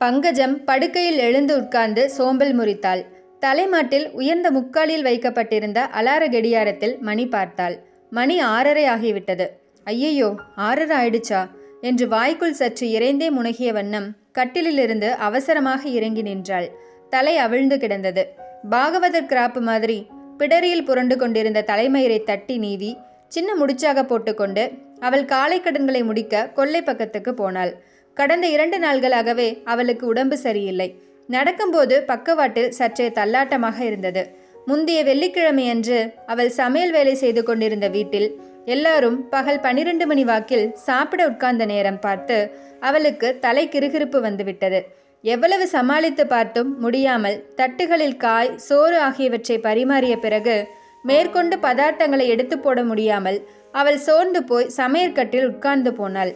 பங்கஜம் படுக்கையில் எழுந்து உட்கார்ந்து சோம்பல் முறித்தாள். தலைமாட்டில் உயர்ந்த முக்காலில் வைக்கப்பட்டிருந்த அலார கடியாரத்தில் மணி பார்த்தாள். மணி ஆறரை ஆகிவிட்டது. ஐயையோ ஆறரை ஆயிடுச்சா என்று வாய்க்குள் சற்று இறைந்தே முனகிய வண்ணம் கட்டிலிலிருந்து அவசரமாக இறங்கி நின்றாள். தலை அவிழ்ந்து கிடந்தது. பாகவதர் கிராப்பு மாதிரி பிடரியில் புரண்டு கொண்டிருந்த தலைமயிரை தட்டி நீவி சின்ன முடிச்சாக போட்டுக்கொண்டு அவள் காலை கடன்களை முடிக்க கொல்லை பக்கத்துக்கு போனாள். கடந்த இரண்டு நாள்களாகவே அவளுக்கு உடம்பு சரியில்லை. நடக்கும்போது பக்கவாட்டில் சற்றே தள்ளாட்டமாக இருந்தது. முந்தைய வெள்ளிக்கிழமையன்று அவள் சமையல் வேலை செய்து கொண்டிருந்த வீட்டில் எல்லாரும் பகல் பனிரெண்டு மணி வாக்கில் சாப்பிட உட்கார்ந்த நேரம் பார்த்து அவளுக்கு தலை கிறுகிறுப்பு வந்துவிட்டது. எவ்வளவு சமாளித்து பார்த்தும் முடியாமல் தட்டுகளில் காய் சோறு ஆகியவற்றை பரிமாறிய பிறகு மேற்கொண்டு பதார்த்தங்களை எடுத்து போட முடியாமல் அவள் சோர்ந்து போய் சமையற்கட்டில் உட்கார்ந்து போனாள்.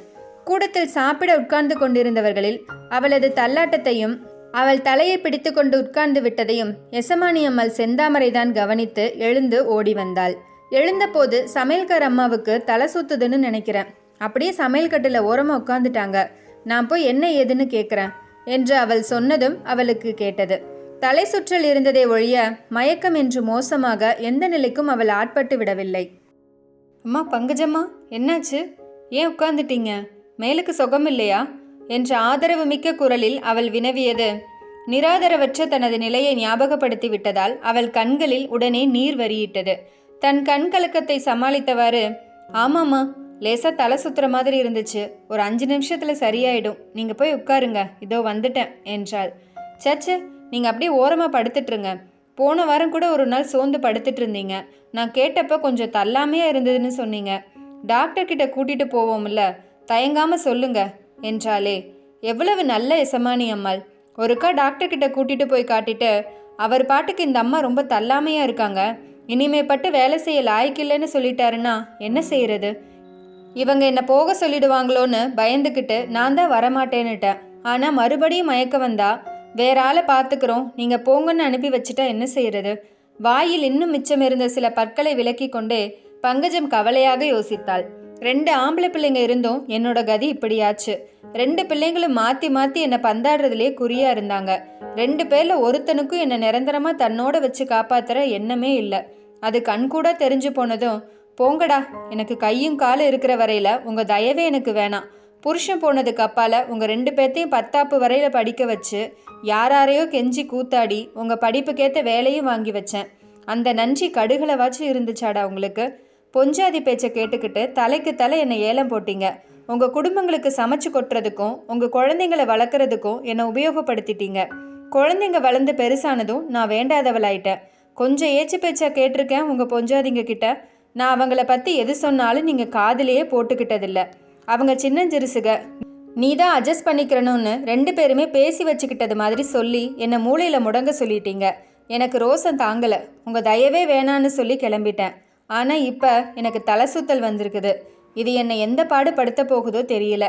கூடத்தில் சாப்பிட உட்கார்ந்து கொண்டிருந்தவர்களில் அவளது தள்ளாட்டத்தையும் அவள் தலையை பிடித்து கொண்டு உட்கார்ந்து விட்டதையும் எசமானி அம்மாள் செந்தாமரைதான் கவனித்து எழுந்து ஓடி வந்தாள். எழுந்தபோது சமையல்கார அம்மாவுக்கு தலை சுத்துதுன்னு நினைக்கிறேன். அப்படியே சமையல் கட்டில் ஓரமாக உட்காந்துட்டாங்க நான் போய் என்ன ஏதுன்னு கேட்குறேன் என்று அவள் சொன்னதும் அவளுக்கு கேட்டது. தலை சுற்றல் இருந்ததை ஒழிய மயக்கம் என்று மோசமாக எந்த நிலைக்கும் அவள் ஆட்பட்டு விடவில்லை. அம்மா பங்கஜம்மா என்னாச்சு? ஏன் உட்காந்துட்டீங்க மேலுக்கு சுகம் இல்லையா? என்ற ஆதரவு மிக்க குரலில் அவள் வினவியது. நிராதரவற்ற தனது நிலையை ஞாபகப்படுத்தி விட்டதால் அவள் கண்களில் உடனே நீர் வரியிட்டது. தன் கண் கலக்கத்தை சமாளித்தவாறு ஆமாம்மா லேசா தலை சுத்துற மாதிரி இருந்துச்சு. ஒரு அஞ்சு நிமிஷத்துல சரியாயிடும். நீங்க போய் உட்காருங்க. இதோ வந்துட்டேன் என்றாள். சச்சு நீங்க அப்படியே ஓரமா படுத்துட்டுருங்க. போன வாரம் கூட ஒரு நாள் சோர்ந்து படுத்துட்டு இருந்தீங்க. நான் கேட்டப்ப கொஞ்சம் தள்ளாமையா இருந்ததுன்னு சொன்னீங்க. டாக்டர் கிட்ட கூட்டிட்டு போவோம்ல. தயங்காம சொல்லுங்க என்றாளே. எவ்வளவு நல்ல எசமானி அம்மாள். ஒருக்கா டாக்டர் கிட்ட கூட்டிட்டு போய் காட்டிட்டு அவர் பாட்டுக்கு இந்த அம்மா ரொம்ப தள்ளாமையா இருக்காங்க. இனிமே பட்டு வேலை செய்ய லாய்க்கில்லைன்னு சொல்லிட்டாருன்னா என்ன செய்யறது? இவங்க என்ன போக சொல்லிடுவாங்களோன்னு பயந்துக்கிட்டு நான் தான் வரமாட்டேன்னுட்டேன். ஆனால் மறுபடியும் மயக்க வந்தா வேற ஆளை பார்த்துக்கிறோம் நீங்கள் போங்கன்னு அனுப்பி வச்சுட்டா என்ன செய்யறது? வாயில் இன்னும் மிச்சம் இருந்த சில பற்களை விலக்கி கொண்டே பங்கஜம் கவலையாக யோசித்தாள். ரெண்டு ஆம்பளை பிள்ளைங்க இருந்தும் என்னோட கதி இப்படியாச்சு. ரெண்டு பிள்ளைங்களும் மாற்றி மாற்றி என்னை பந்தாடுறதுலேயே குறியா இருந்தாங்க. ரெண்டு பேர்ல ஒருத்தனுக்கும் என்னை நிரந்தரமா தன்னோட வச்சு காப்பாத்துற எண்ணமே இல்லை. அது கண்கூட தெரிஞ்சு போனதும் போங்கடா எனக்கு கையும் காலும் இருக்கிற வரையில உங்க தயவே எனக்கு வேணாம். புருஷன் போனதுக்கு அப்பால உங்க ரெண்டு பேர்த்தையும் பத்தாப்பு வரையில படிக்க வச்சு யாராரையோ கெஞ்சி கூத்தாடி உங்க படிப்புக்கேத்த வேலையும் வாங்கி வச்சேன். அந்த நன்றி கடுகளவாச்சும் இருந்துச்சாடா உங்களுக்கு? பொஞ்சாதி பேச்சை கேட்டுக்கிட்டு தலைக்கு தலை என்னை ஏலம் போட்டீங்க. உங்கள் குடும்பங்களுக்கு சமைச்சு கொட்டுறதுக்கும் உங்கள் குழந்தைங்களை வளர்க்குறதுக்கும் என்னை உபயோகப்படுத்திட்டீங்க. குழந்தைங்க வளர்ந்து பெருசானதும் நான் வேண்டாதவளாயிட்டேன். கொஞ்சம் ஏச்சு பேச்சா கேட்டிருக்கேன் உங்கள் பொஞ்சாதிங்க கிட்ட. நான் அவங்கள பற்றி எது சொன்னாலும் நீங்கள் காதிலேயே போட்டுக்கிட்டதில்ல. அவங்க சின்னஞ்சிறுசுக நீ தான் அட்ஜஸ்ட் பண்ணிக்கிறணும்னு ரெண்டு பேருமே பேசி வச்சுக்கிட்டது மாதிரி சொல்லி என்னை மூளையில் முடங்க சொல்லிட்டீங்க. எனக்கு ரோசம் தாங்கலை. உங்கள் தயவே வேணான்னு சொல்லி கிளம்பிட்டேன். ஆனால் இப்போ எனக்கு தலை சுத்தல் வந்திருக்குது. இது என்னை எந்த பாடு படுத்த போகுதோ தெரியல.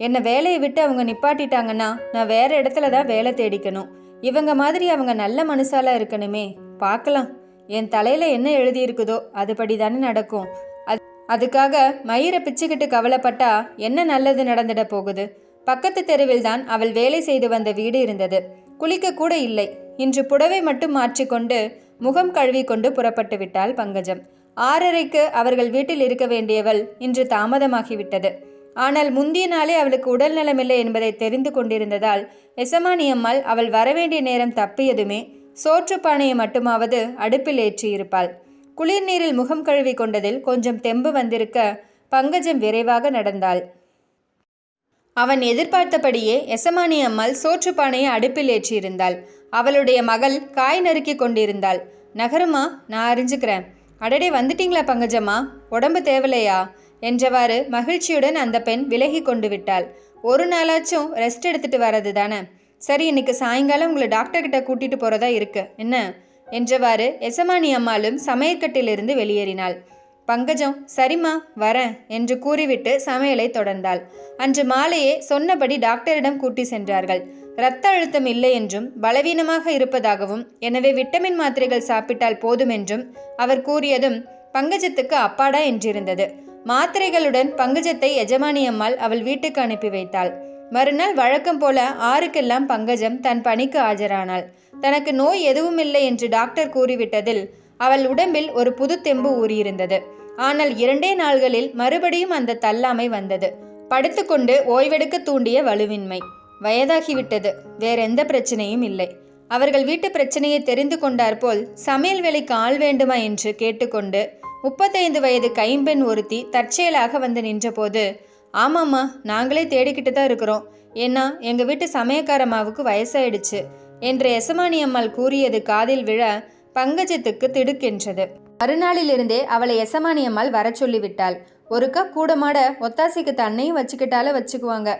என்னை வேலையை விட்டு அவங்க நிப்பாட்டிட்டாங்கன்னா நான் வேற இடத்துல தான் வேலை தேடிக்கணும். இவங்க மாதிரி அவங்க நல்ல மனுஷாலாக இருக்கணுமே. பார்க்கலாம். என் தலையில் என்ன எழுதியிருக்குதோ அதுபடி தானே நடக்கும். அது அதுக்காக மயிரை பிச்சுக்கிட்டு கவலைப்பட்டா என்ன நல்லது நடந்துட போகுது? பக்கத்து தெருவில் தான் அவள் வேலை செய்து வந்த வீடு இருந்தது. குளிக்க கூட இல்லை. இன்று புடவை மட்டும் மாற்றிக்கொண்டு முகம் கழுவி கொண்டு புறப்பட்டு விட்டாள் பங்கஜம். ஆறரைக்கு அவர்கள் வீட்டில் இருக்க வேண்டியவள் இன்று தாமதமாகிவிட்டது. ஆனால் முந்திய நாளே அவளுக்கு உடல் நலமில்லை என்பதை தெரிந்து கொண்டிருந்ததால் எசமானி அம்மாள் அவள் வரவேண்டிய நேரம் தப்பியதுமே சோற்று பானையை மட்டுமாவது அடுப்பில் ஏற்றியிருப்பாள். குளிர் நீரில் முகம் கழுவி கொண்டதில் கொஞ்சம் தெம்பு வந்திருக்க பங்கஜம் விரைவாக நடந்தாள். அவன் எதிர்பார்த்தபடியே எசமானி அம்மாள் சோற்று பானையை அடுப்பில் ஏற்றியிருந்தாள். அவளுடைய மகள் காய் நறுக்கி கொண்டிருந்தாள். நகருமா நான் அறிஞ்சுக்கிறேன். அடடே வந்துட்டீங்களா பங்கஜம்மா? உடம்பு தேவலையா? என்றவாறு மகிழ்ச்சியுடன் அந்த பெண் விலகி கொண்டு விட்டாள். ஒரு நாளாச்சும் ரெஸ்ட் எடுத்துட்டு வர்றது தானே? சரி இன்னைக்கு சாயங்காலம் உங்களை டாக்டர் கிட்ட கூட்டிட்டு போறதா இருக்கு. என்ன? என்றவாறு எசமானி அம்மாளும் சமையற்கட்டிலிருந்து வெளியேறினாள். பங்கஜம் சரிம்மா வரேன் என்று கூறிவிட்டு சமையலை தொடர்ந்தாள். அன்று மாலையே சொன்னபடி டாக்டரிடம் கூட்டி சென்றார்கள். இரத்த அழுத்தம் இல்லை என்றும் பலவீனமாக இருப்பதாகவும் எனவே விட்டமின் மாத்திரைகள் சாப்பிட்டால் போதும் என்றும் அவர் கூறியதும் பங்கஜத்துக்கு அப்பாடா என்றிருந்தது. மாத்திரைகளுடன் பங்கஜத்தை எஜமானி அம்மாள் அவள் வீட்டுக்கு அனுப்பி வைத்தாள். மறுநாள் வழக்கம் போல ஆறுக்கெல்லாம் பங்கஜம் தன் பணிக்கு ஆஜரானாள். தனக்கு நோய் எதுவும் இல்லை என்று டாக்டர் கூறிவிட்டதில் அவள் உடம்பில் ஒரு புது தெம்பு ஊறியிருந்தது. ஆனால் இரண்டே நாள்களில் மறுபடியும் அந்த தள்ளாமை வந்தது. படுத்துக்கொண்டு ஓய்வெடுக்க தூண்டிய வலுவின்மை. வயதாகிவிட்டது. வேறெந்த பிரச்சனையும் இல்லை. அவர்கள் வீட்டு பிரச்சனையை தெரிந்து கொண்டார் போல் சமையல் வேலைக்கு ஆள் வேண்டுமா என்று கேட்டுக்கொண்டு முப்பத்தைந்து வயது கைம்பெண் ஒருத்தி தற்செயலாக வந்து நின்றபோது ஆமாம்மா நாங்களே தேடிக்கிட்டு தான் இருக்கிறோம். ஏன்னா எங்கள் வீட்டு சமயக்காரம்மாவுக்கு வயசாயிடுச்சு என்று எசமானி அம்மாள் கூறியது காதில் விழ பங்கஜத்துக்கு திடுக்கென்றது. மறுநாளிலிருந்தே அவளை எசமானி அம்மாள் வர சொல்லிவிட்டாள். ஒருக்கா கூடமாட ஒத்தாசைக்கு தன்னையும் வச்சுக்கிட்டால வச்சுக்குவாங்க.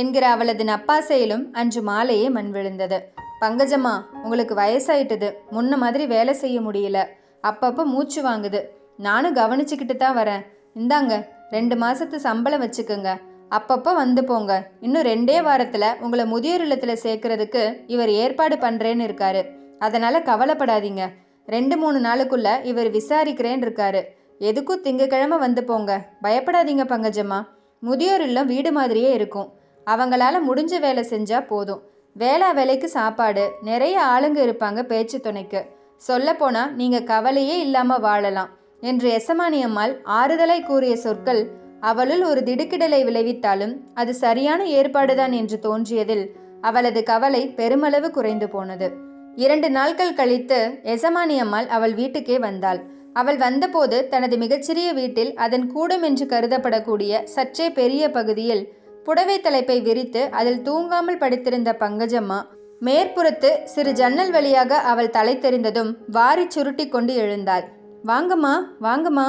என்கிற அவளது நப்பாசையிலும் அன்று மாலையே மண் விழுந்தது. பங்கஜம்மா உங்களுக்கு வயசாயிட்டது. முன்ன மாதிரி வேலை செய்ய முடியல. அப்பப்போ மூச்சு வாங்குது. நானும் கவனிச்சுக்கிட்டு தான் வரேன். இந்தாங்க ரெண்டு மாசத்து சம்பளம் வச்சுக்கோங்க. அப்பப்போ வந்து போங்க. இன்னும் ரெண்டே வாரத்தில் உங்களை முதியோர் இல்லத்தில் சேர்க்கறதுக்கு இவர் ஏற்பாடு பண்ணுறேன்னு இருக்காரு. அதனால் கவலைப்படாதீங்க. ரெண்டு மூணு நாளுக்குள்ள இவர் விசாரிக்கிறேன்னு இருக்காரு. எதுக்கும் திங்கக்கிழமை வந்து போங்க. பயப்படாதீங்க பங்கஜம்மா. முதியோர் இல்லம் வீடு மாதிரியே இருக்கும். அவங்களால முடிஞ்ச வேலை செஞ்சா போதும். வேளா வேலைக்கு சாப்பாடு. நிறைய ஆளுங்க இருப்பாங்க பேச்சு துணைக்கு. சொல்லப்போனா நீங்க கவலையே இல்லாம வாழலாம் என்று எசமானி அம்மாள் கூறிய சொற்கள் அவளுள் ஒரு திடுக்கிடலை விளைவித்தாலும் அது சரியான ஏற்பாடுதான் என்று தோன்றியதில் அவளது கவலை பெருமளவு குறைந்து போனது. இரண்டு நாட்கள் கழித்து எசமானி அம்மாள் அவள் வீட்டுக்கே வந்தாள். அவள் வந்தபோது தனது மிகச்சிறிய வீட்டில் அதன் கூடம் என்று கருதப்படக்கூடிய சற்றே பெரிய பகுதியில் புடவை தலைப்பை விரித்து அதில் தூங்காமல் படுத்திருந்த பங்கஜம்மா மேற்புறத்து சிறு ஜன்னல் வழியாக அவள் தலை தெரிந்ததும் வாரி சுருட்டி கொண்டு எழுந்தாள். வாங்கம்மா வாங்கம்மா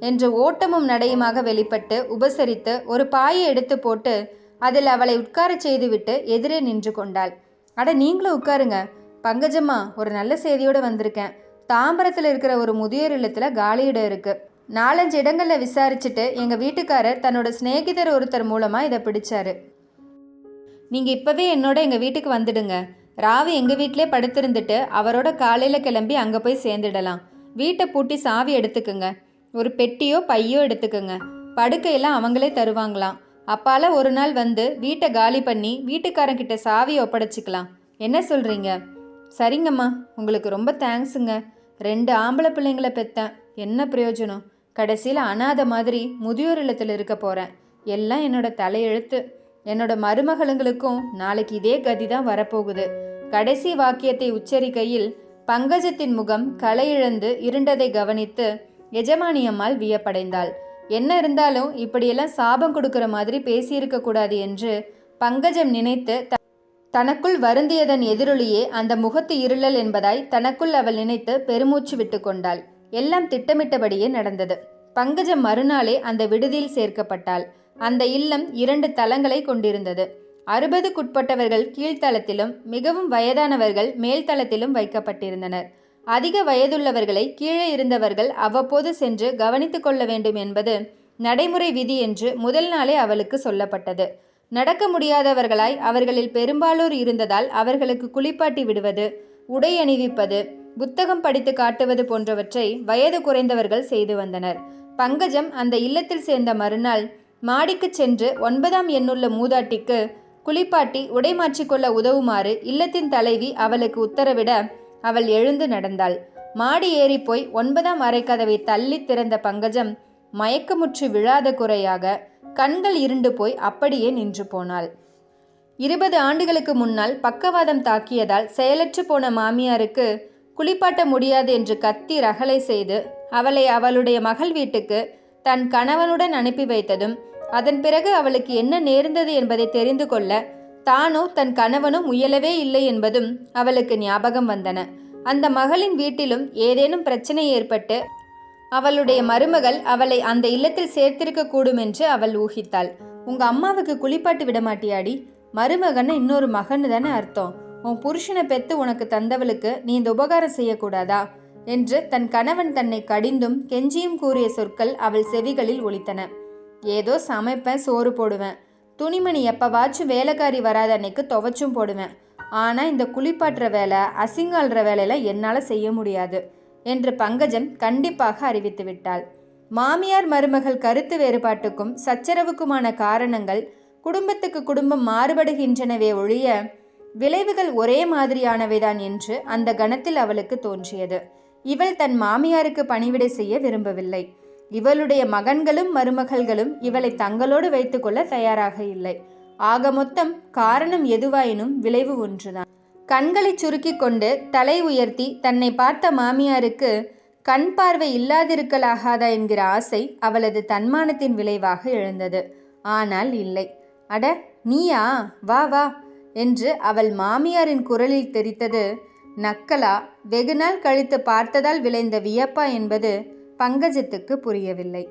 என்று ஓட்டமும் நடையுமாக வெளிப்பட்டு உபசரித்து ஒரு பாயை எடுத்து போட்டு அதில் அவளை உட்காரச் செய்துவிட்டு எதிரே நின்று கொண்டாள். அட நீங்களும் உட்காருங்க. பங்கஜம்மா ஒரு நல்ல செய்தியோடு வந்திருக்கேன். தாம்பரத்தில் இருக்கிற ஒரு முதியோர் இல்லத்தில் காலியிடம் இருக்குது நாலஞ்சு இடங்களில் விசாரிச்சுட்டு எங்கள் வீட்டுக்காரர் தன்னோட சிநேகிதர் ஒருத்தர் மூலமாக இதை பிடிச்சாரு. நீங்கள் இப்போவே என்னோட எங்கள் வீட்டுக்கு வந்துடுங்க. ராவு எங்கள் வீட்டிலே படுத்திருந்துட்டு அவரோட காலையில் கிளம்பி அங்கே போய் சேர்ந்துடலாம். வீட்டை பூட்டி சாவி எடுத்துக்குங்க. ஒரு பெட்டியோ பையோ எடுத்துக்குங்க. படுக்கையெல்லாம் அவங்களே தருவாங்களாம். அப்பால ஒரு நாள் வந்து வீட்டை காலி பண்ணி வீட்டுக்காரங்கிட்ட சாவி ஒப்படைச்சிக்கலாம். என்ன சொல்கிறீங்க சரிங்கம்மா. உங்களுக்கு ரொம்ப தேங்க்ஸுங்க ரெண்டு ஆம்பளை பிள்ளைங்களை பெற்றேன் என்ன பிரயோஜனம்? கடைசியில் அனாதை மாதிரி முதியோர் இல்லத்தில் இருக்க போகிறேன் எல்லாம் என்னோட தலையெழுத்து. என்னோட மருமகளுங்களுக்கும் நாளைக்கு இதே கதி தான் வரப்போகுது. கடைசி வாக்கியத்தை உச்சரிக்கையில் பங்கஜத்தின் முகம் களையிழந்து இருண்டதை கவனித்து எஜமானி அம்மாள் வியப்படைந்தாள். என்ன இருந்தாலும் இப்படியெல்லாம் சாபம் கொடுக்கிற மாதிரி பேசியிருக்க கூடாது என்று பங்கஜம் நினைத்து த- தனக்குள் வருந்தியதன் எதிரொலியே அந்த முகத்து இருளல் என்பதாய் தனக்குள் அவள் நினைத்து பெருமூச்சு விட்டு கொண்டாள். எல்லாம் திட்டமிட்டபடியே நடந்தது. பங்கஜம் மறுநாளே அந்த விடுதியில் சேர்க்கப்பட்டாள். அந்த இல்லம் இரண்டு தளங்களை கொண்டிருந்தது. அறுபதுக்குட்பட்டவர்கள் கீழ்த்தளத்திலும் மிகவும் வயதானவர்கள் மேல்தளத்திலும் வைக்கப்பட்டிருந்தனர். அதிக வயதுள்ளவர்களை கீழே இருந்தவர்கள் அவ்வப்போது சென்று கவனித்து கொள்ள வேண்டும் என்பது நடைமுறை விதி என்று முதல் நாளே அவளுக்கு சொல்லப்பட்டது. நடக்க முடியாதவர்களாய் அவர்களில் பெரும்பாலோர் இருந்ததால் அவர்களுக்கு குளிப்பாட்டி விடுவது உடை அணிவிப்பது புத்தகம் படித்து காட்டுவது போன்றவற்றை வயது குறைந்தவர்கள் செய்து வந்தனர். பங்கஜம் அந்த இல்லத்தில் சேர்ந்த மறுநாள் மாடிக்குச் சென்று ஒன்பதாம் எண்ணுள்ள மூதாட்டிக்கு குளிப்பாட்டி உடை மாற்றிக்கொள்ள உதவுமாறு இல்லத்தின் தலைவி அவளுக்கு உத்தரவிட அவள் எழுந்து நடந்தாள். மாடி ஏறி போய் ஒன்பதாம் அறைக்கதவை தள்ளி திறந்த பங்கஜம் மயக்கமுற்று விழாத குறையாக கண்கள் இருண்டு போய் அப்படியே நின்று போனாள். இருபது ஆண்டுகளுக்கு முன்னால் பக்கவாதம் தாக்கியதால் செயலற்று போன மாமியாருக்கு குளிப்பாட்ட முடியாது என்று கத்தி ரகளை செய்து அவளை அவளுடைய மகள் வீட்டுக்கு தன் கணவனுடன் அனுப்பி வைத்ததும் அதன் பிறகு அவளுக்கு என்ன நேர்ந்தது என்பதை தெரிந்து கொள்ள தானோ தன் கணவனும் முயலவே இல்லை என்பதும் அவளுக்கு ஞாபகம் வந்தன. அந்த மகளின் வீட்டிலும் ஏதேனும் பிரச்சனை ஏற்பட்டு அவளுடைய மருமகள் அவளை அந்த இல்லத்தில் சேர்த்திருக்க கூடும் என்று அவள் ஊகித்தாள். உங்க அம்மாவுக்கு குளிப்பாட்டு விட மாட்டியாடி? மருமகன்னு இன்னொரு மகன்னு தானே அர்த்தம். உன் புருஷனை பெத்து உனக்கு தந்தவளுக்கு நீ இந்த உபகாரம் செய்யக்கூடாதா? என்று தன் கணவன் தன்னை கடிந்தும் கெஞ்சியும் கூறிய சொற்கள் அவள் செவிகளில் ஒலித்தன. ஏதோ சமைப்பேன் சோறு போடுவேன். துணிமணி எப்பவாச்சும் வேலைக்காரி வராத அன்னைக்கு துவைச்சும் போடுவேன். ஆனால் இந்த குளிப்பாட்டுற வேலை அசிங்காள்ற வேலையெல்லாம் என்னால் செய்ய முடியாது என்று பங்கஜம் கண்டிப்பாக அறிவித்து விட்டாள். மாமியார் மருமகள் கருத்து வேறுபாட்டுக்கும் சச்சரவுக்குமான காரணங்கள் குடும்பத்துக்கு குடும்பம் மாறுபடுகின்றனவே ஒழிய விளைவுகள் ஒரே மாதிரியானவைதான் என்று அந்த கணத்தில் அவளுக்கு தோன்றியது. இவள் தன் மாமியாருக்கு பணிவிடை செய்ய விரும்பவில்லை. இவளுடைய மகன்களும் மருமகள்களும் இவளை தங்களோடு வைத்துக்கொள்ள தயாராக இல்லை. ஆக மொத்தம் காரணம் எதுவாயினும் விளைவு ஒன்றுதான். கண்களை சுருக்கி கொண்டு தலை உயர்த்தி தன்னை பார்த்த மாமியாருக்கு கண் பார்வை இல்லாதிருக்கலாகாதா என்கிற ஆசை அவளது தன்மானத்தின் விளைவாக எழுந்தது. ஆனால் இல்லை. அட நீயா? வா வா. என்று அவள் மாமியாரின் குரலில் தெரித்தது நக்கலா வெகுநாள் கழித்து பார்த்ததால் விளைந்த வியப்பா என்பது பங்கஜத்துக்கு புரியவில்லை.